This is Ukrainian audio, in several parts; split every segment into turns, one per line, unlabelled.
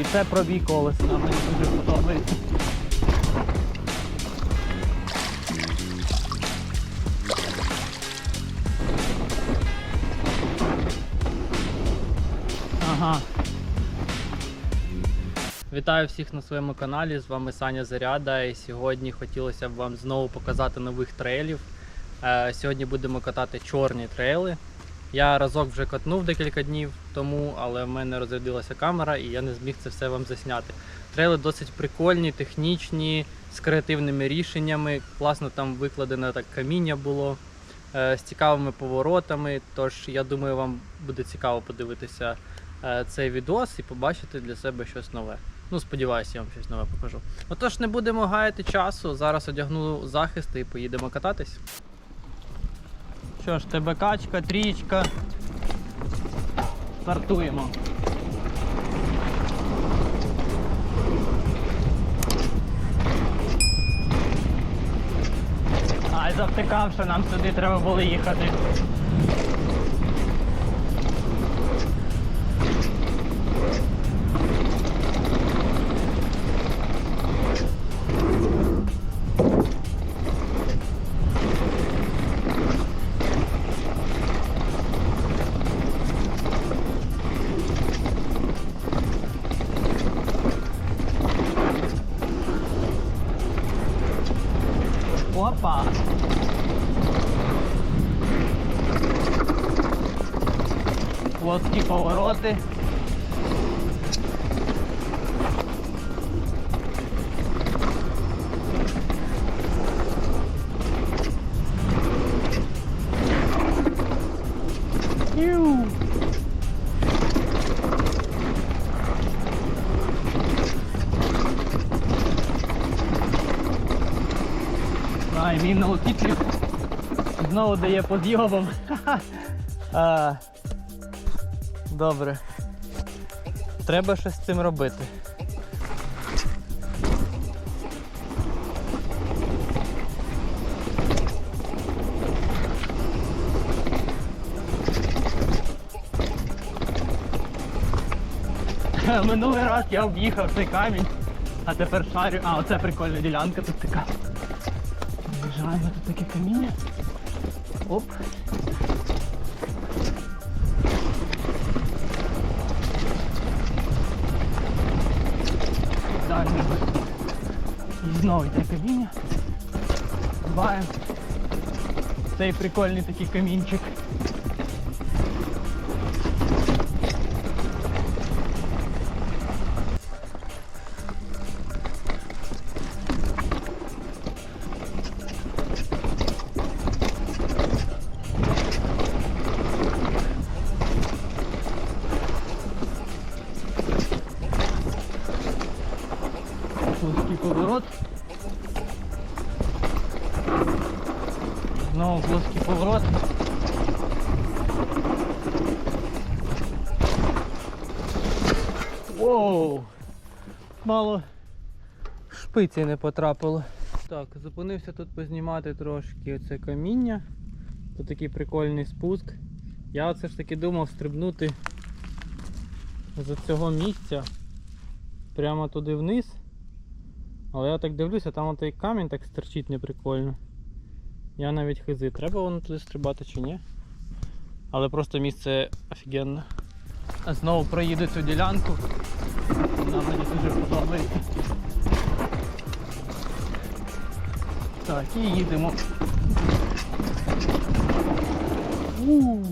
І це пробій колеса, мені дуже подобається. Ага. Вітаю всіх на своєму каналі. З вами Саня Заряда. І сьогодні хотілося б вам знову показати нових трейлів. Е, Сьогодні будемо катати чорні трейли. Я разок вже катнув декілька днів тому, але в мене розрядилася камера і я не зміг це все вам засняти. Трейли досить прикольні, технічні, з креативними рішеннями. Класно там викладене так каміння було е, з цікавими поворотами. Тож я думаю, вам буде цікаво подивитися е, цей відос і побачити для себе щось нове. Ну, сподіваюся, я вам щось нове покажу. Отож, не будемо гаяти часу. Зараз одягну захист і поїдемо кататись. Що ж, качка, трічка. Стартуємо. Ай, завтикав, що нам сюди треба було їхати. Ай, мій ноутітрік знову дає подйомом. А, Добре. Треба щось з цим робити. Минулий раз я об'їхав цей камінь, а тепер шарю. А, оце прикольна ділянка тут така. Виїжджаємо тут таке каміння. Оп. Далі. І знову йде каміння. Баємо. Цей прикольний такий камінчик. Плоский поворот. Знову плоский поворот. Воу! Мало шпиці не потрапило. Так, зупинився тут познімати трошки оце каміння. Тут такий прикольний спуск. Я оце ж таки думав стрибнути з цього місця прямо туди вниз. Але я так дивлюся, там той камінь так стерчить неприкольно. Я навіть хизи, треба воно туди стрибати чи ні. Але просто місце офігенне. Знову проїду цю ділянку. Вона мені дуже подобається. Так, і їдемо. у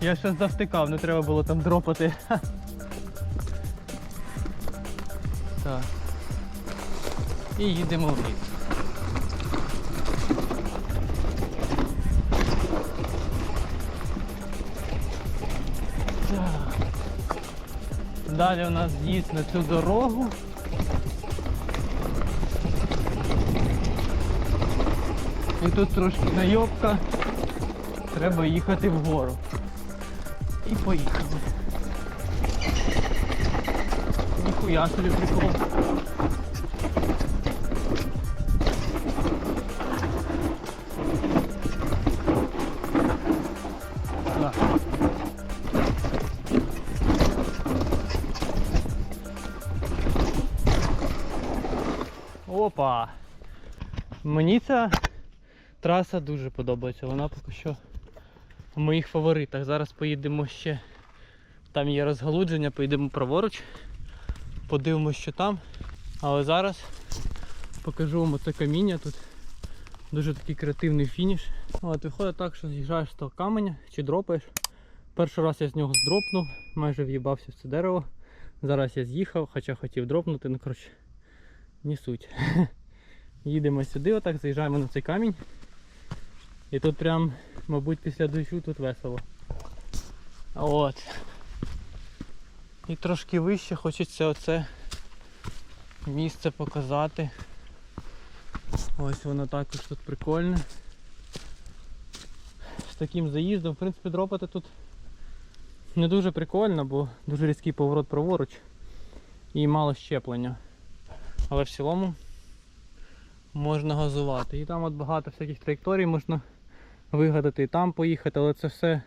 Я щось завтикав, не треба було там дропати. Так. І їдемо вниз. Так. Далі у нас з'їзд на цю дорогу. І тут трошки найобка. Треба їхати вгору. І поїхали. Ніхуя собі прикол. Мені ця траса дуже подобається. Вона поки що в моїх фаворитах. Зараз поїдемо ще. Там є розгалудження, поїдемо праворуч. Подивимось, що там. Але зараз покажу вам оце каміння тут. Дуже такий креативний фініш. От, виходить так, що з'їжджаєш з того каменя чи дропаєш. Перший раз я з нього здропнув, майже в'їбався в це дерево. Зараз я з'їхав, хоча хотів дропнути, ну коротше, не суть. Їдемо сюди, отак, заїжджаємо на цей камінь. І тут прям, мабуть, після дощу тут весело. От. І трошки вище хочеться оце місце показати. Ось воно також тут прикольне. З таким заїздом, в принципі, дропати тут не дуже прикольно, бо дуже різкий поворот праворуч і мало щеплення. Але в цілому можна газувати. І там от багато всяких траєкторій можна вигадати і там поїхати, але це все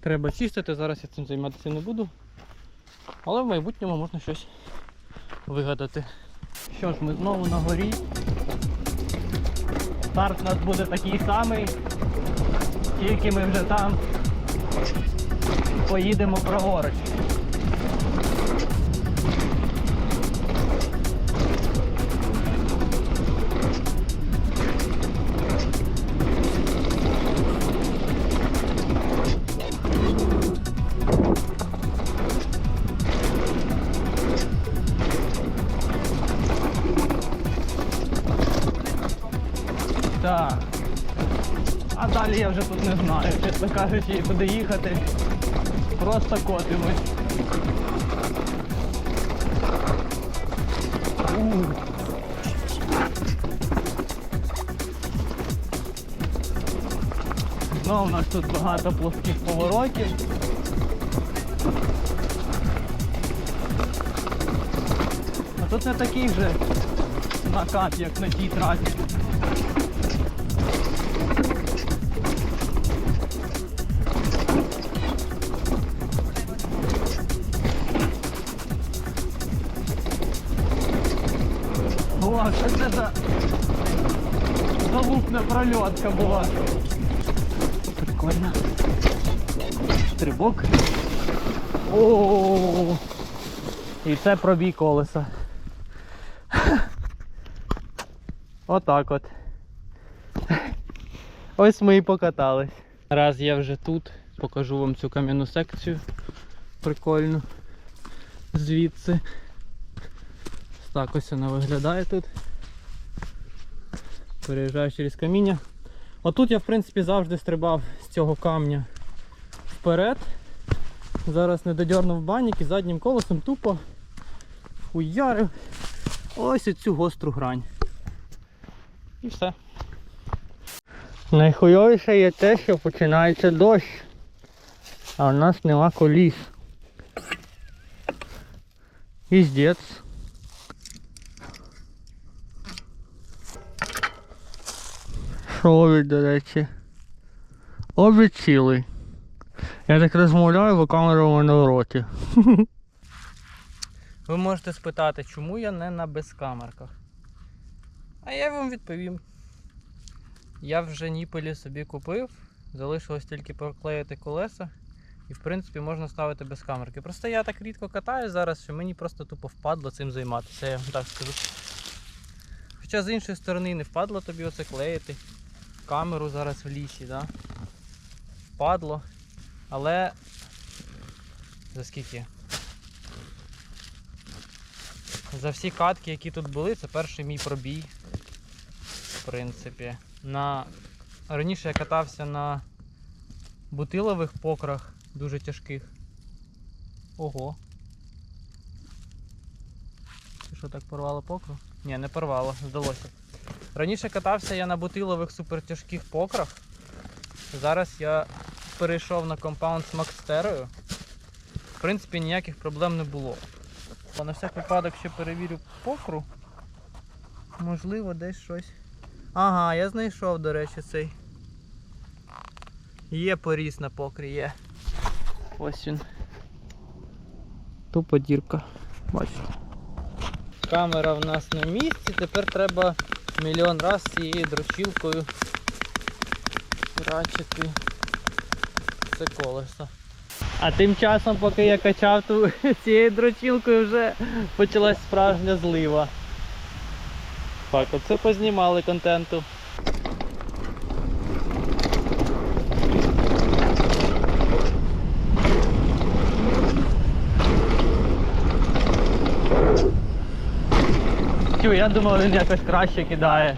треба чистити. Зараз я цим займатися не буду. Але в майбутньому можна щось вигадати. Що ж, ми знову на горі. Старт у нас буде такий самий, тільки ми вже там поїдемо праворуч. Так. А далі я вже тут не знаю, чесно кажучи, куди їхати. Просто котимось. У. Знову у нас тут багато плоских поворотів. А тут не такий же накат, як на тій трасі. О, що це за залупна прольотка була. Прикольно. Стрибок. О, І це пробій колеса. Отак от. Ось ми і покатались. Раз я вже тут, покажу вам цю кам'яну секцію. Прикольну. Звідси. Так ось вона виглядає тут. Переїжджаю через каміння. Отут я в принципі завжди стрибав з цього камня вперед. Зараз не додьорнув банік і заднім колесом тупо хуярив ось цю гостру грань. І все. Найхуйовіше є те, що починається дощ, а в нас нема коліс. Іздець. Що до речі? Обід цілий. Я так розмовляю, бо камера у мене в роті. Ви можете спитати, чому я не на безкамерках? А я вам відповім. Я вже ніпелі собі купив, залишилось тільки проклеїти колеса. І в принципі можна ставити без камерки. Просто я так рідко катаю зараз, що мені просто тупо впадло цим займатися, я вам так скажу. Хоча з іншої сторони не впадло тобі оце клеїти камеру зараз в лісі, да? Впадло. Але за скільки? За всі катки, які тут були, це перший мій пробій. В принципі. На... Раніше я катався на бутилових покрах, дуже тяжких. Ого. Це що так порвало покров? Ні, не порвало, здалося. Раніше катався я на бутилових супертяжких покрах. Зараз я перейшов на компаунд з Макстерою. В принципі, ніяких проблем не було. А на всяк випадок ще перевірю покру. Можливо, десь щось. Ага, я знайшов, до речі, цей. Є поріз на покрі, є. Ось він. Тупо дірка. Бачите. Камера в нас на місці, тепер треба мільйон раз цією дрочілкою херачити це колесо. А тим часом, поки я качав, ту, цією дрочілкою вже почалась справжня злива. Так, оце познімали контенту. Тю, я думав, він якось краще кидає.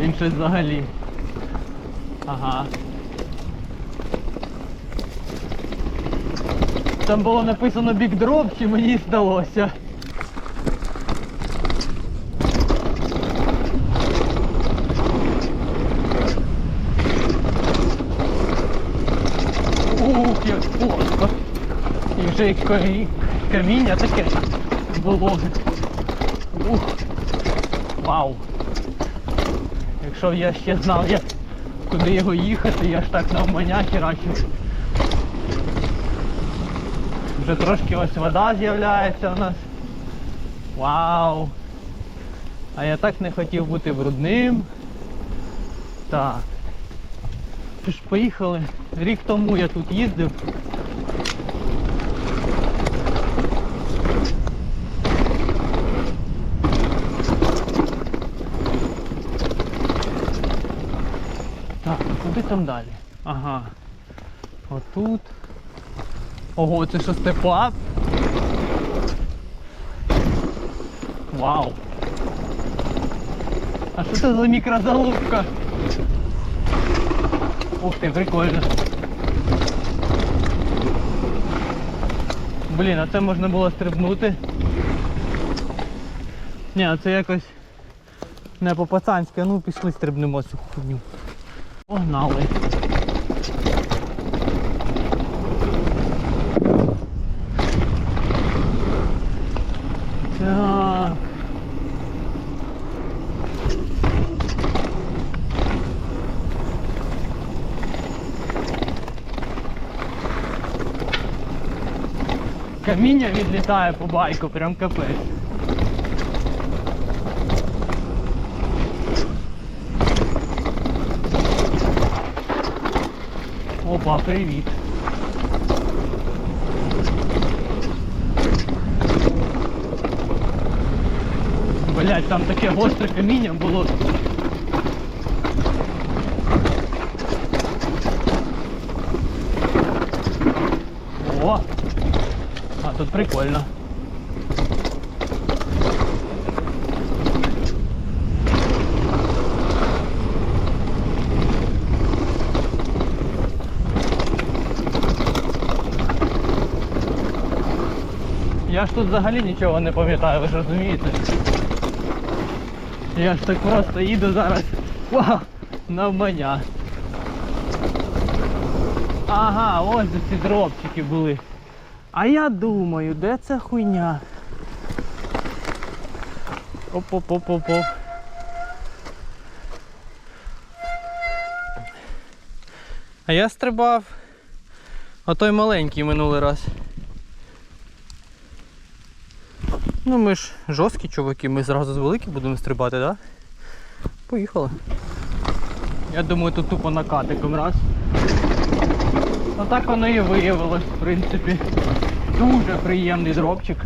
Він щось взагалі. Ага. Там було написано бікдроп, чи мені здалося. Ух, як плоско. І вже як камі- каміння таке вологе. Ух. Вау. Якщо б я ще знав, як куди його їхати, я ж так навмання херачив. Вже трошки ось вода з'являється у нас. Вау! А я так не хотів бути брудним. Так. Що ж, поїхали. Рік тому я тут їздив. Так, куди там далі? Ага. Отут. Ого, це що степлап? Вау. А що це за мікрозалупка? Ух ти, прикольно. Блін, а це можна було стрибнути. Ні, а це якось не по-пацанськи, а ну пішли стрибнемо цю хуйню. Погнали. Каміння відлітає по байку, прям капець. Опа, привіт. Блять, там таке гостре каміння було. О! А тут прикольно. Я ж тут взагалі нічого не пам'ятаю, ви ж розумієте? Я ж так просто їду зараз. Вау! Навмання. Ага, ось де ці дропчики були. А я думаю, де ця хуйня? Оп-оп-оп-оп-оп. А я стрибав. А той маленький минулий раз. Ну ми ж жорсткі чуваки, ми зразу з великих будемо стрибати, так? Да? Поїхали. Я думаю, тут тупо накатиком раз. Ну так воно і виявилось, в принципі. Дуже приємний дропчик.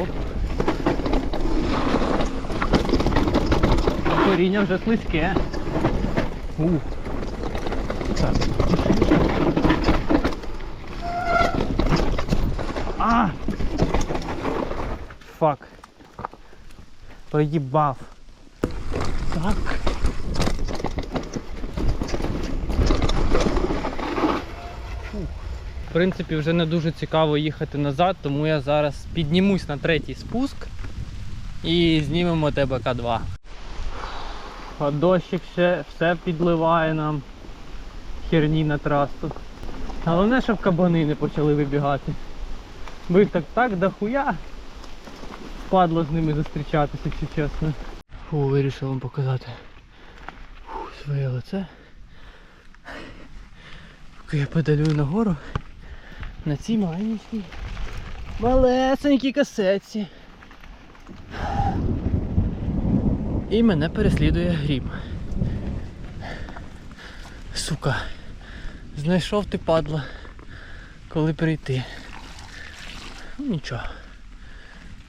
Оп. Коріння вже слизьке. Ух. Так. Фак. Проїбав. Так. В принципі, вже не дуже цікаво їхати назад, тому я зараз піднімусь на третій спуск і знімемо ТБК-2. А дощик ще все підливає нам херні на трасу. Головне, щоб кабани не почали вибігати. Їх так так дохуя. Впадло з ними зустрічатися, якщо чесно. Фу, вирішив вам показати Фу, своє лице. Поки я педалюю нагору на цій маленькій малесенькій касетці. І мене переслідує грім. Сука. Знайшов ти падла, коли прийти. Ну нічого.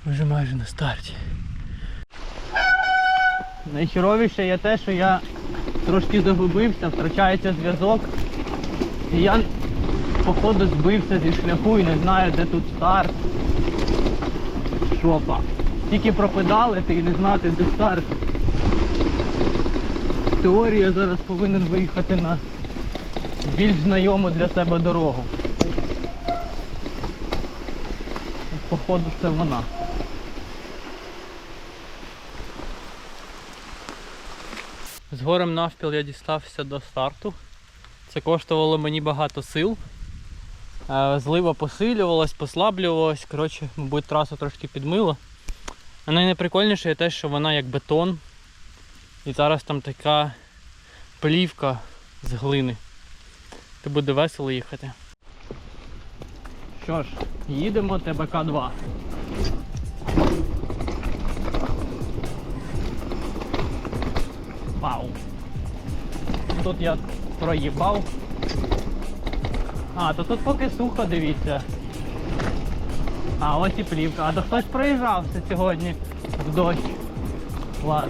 Вже майже на старті. Найхіровіше є те, що я трошки загубився, втрачається зв'язок. І я походу збився зі шляху і не знаю, де тут старт. Шопа. Тільки пропедалити і не знати, де старт. В теорії я зараз повинен виїхати на більш знайому для себе дорогу. Походу це вона. З горем навпіл я дістався до старту. Це коштувало мені багато сил. Е, Злива посилювалась, послаблювалась. Коротше, мабуть, трасу трошки підмило. А найприкольніше є те, що вона як бетон. І зараз там така плівка з глини. То буде весело їхати. Що ж, їдемо ТБК-2. Вау. Тут я проїбав. А, то тут поки сухо, дивіться. А, ось і плівка. А то хтось проїжджався сьогодні в дощ. Клас.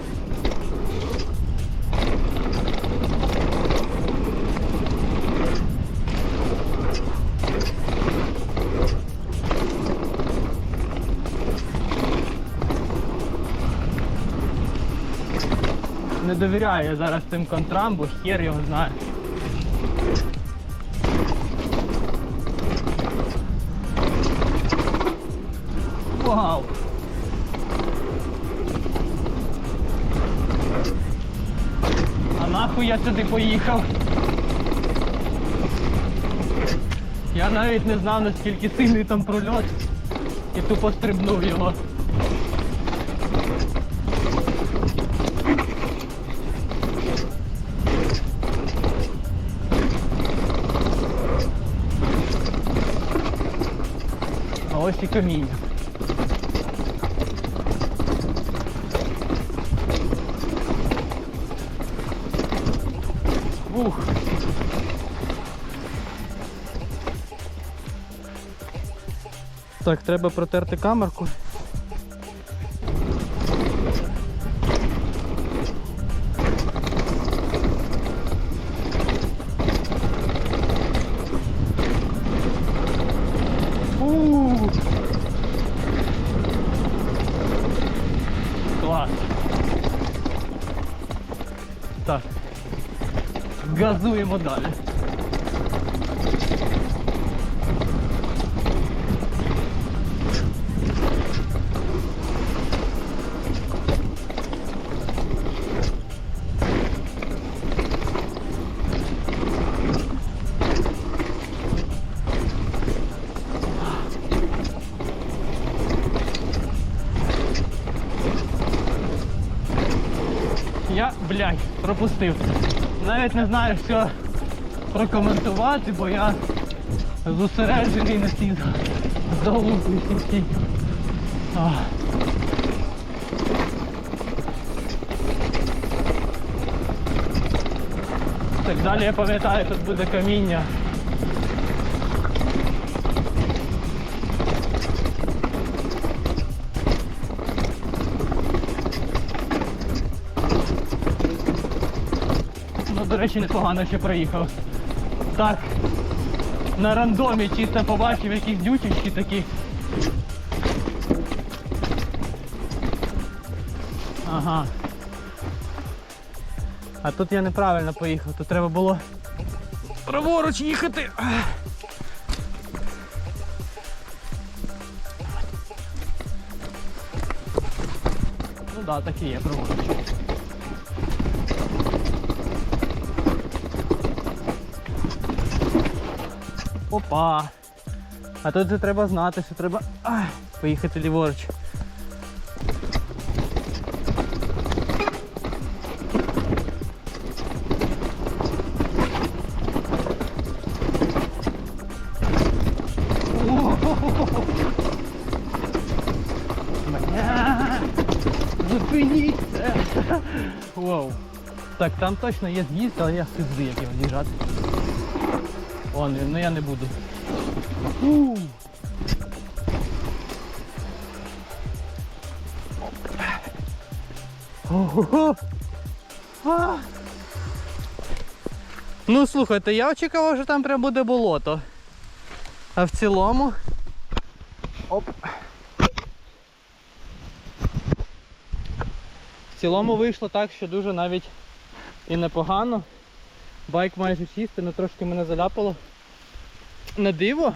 Довіряю я зараз цим контрам, бо хер його знає. Вау! А нахуй я сюди поїхав? Я навіть не знав наскільки сильний там прольот і тупо стрибнув його. І каміння. Ух. Так, треба протерти камерку. Газуємо далі. Я, блядь, пропустив. Навіть не знаю, що прокоментувати, бо я зосереджений на цій залупі Так далі я пам'ятаю, тут буде каміння. Речі, непогано ще проїхав. Так, на рандомі чисто побачив якісь дючечки такі. Ага. А тут я неправильно поїхав, тут треба було праворуч їхати. Ну так, да, так і є праворуч. Опа! А тут же треба знати, що треба Ах, поїхати ліворуч. Вау! Так, там точно є з'їзд, але я сюди як його з'їжджати. Вон він, ну я не буду. У. Ого. А. Ну слухайте, я очікував, що там прям буде болото. А в цілому. Оп. В цілому вийшло так, що дуже навіть і непогано. Байк майже чистий, але трошки мене заляпало. На диво.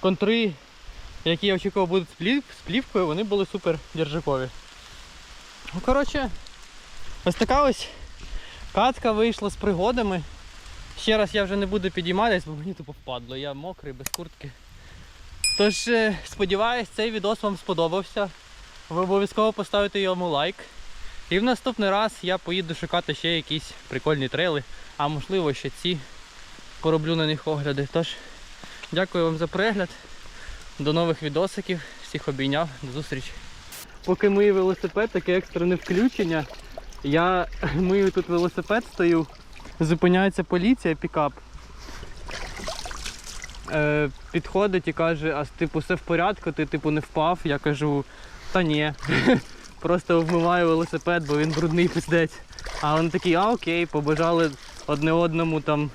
Контри, які я очікував будуть з плів- плівкою, вони були супер держакові. Ну, коротше, ось така ось катка вийшла з пригодами. Ще раз я вже не буду підійматись, бо мені тупо впадло. Я мокрий, без куртки. Тож, е, сподіваюсь, цей відос вам сподобався. Ви обов'язково поставите йому лайк. І в наступний раз я поїду шукати ще якісь прикольні трейли, а можливо ще ці пороблю на них огляди. Тож, дякую вам за перегляд. До нових відосиків. Всіх обійняв. До зустрічі. Поки мию велосипед, таке екстрене включення. Я мию тут велосипед, стою, зупиняється поліція, пікап. Е, підходить і каже, а типу все в порядку, ти типу не впав. Я кажу, та ні. Просто вмиваю велосипед, бо він брудний пиздець. А вони такі, а окей, побажали одне одному там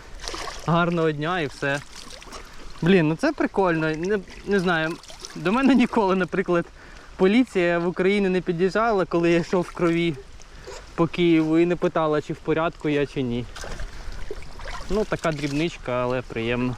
гарного дня і все. Блін, ну це прикольно. Не, не знаю. До мене ніколи, наприклад, поліція в Україні не під'їжджала, коли я йшов в крові по Києву і не питала, чи в порядку я чи ні. Ну, така дрібничка, але приємно.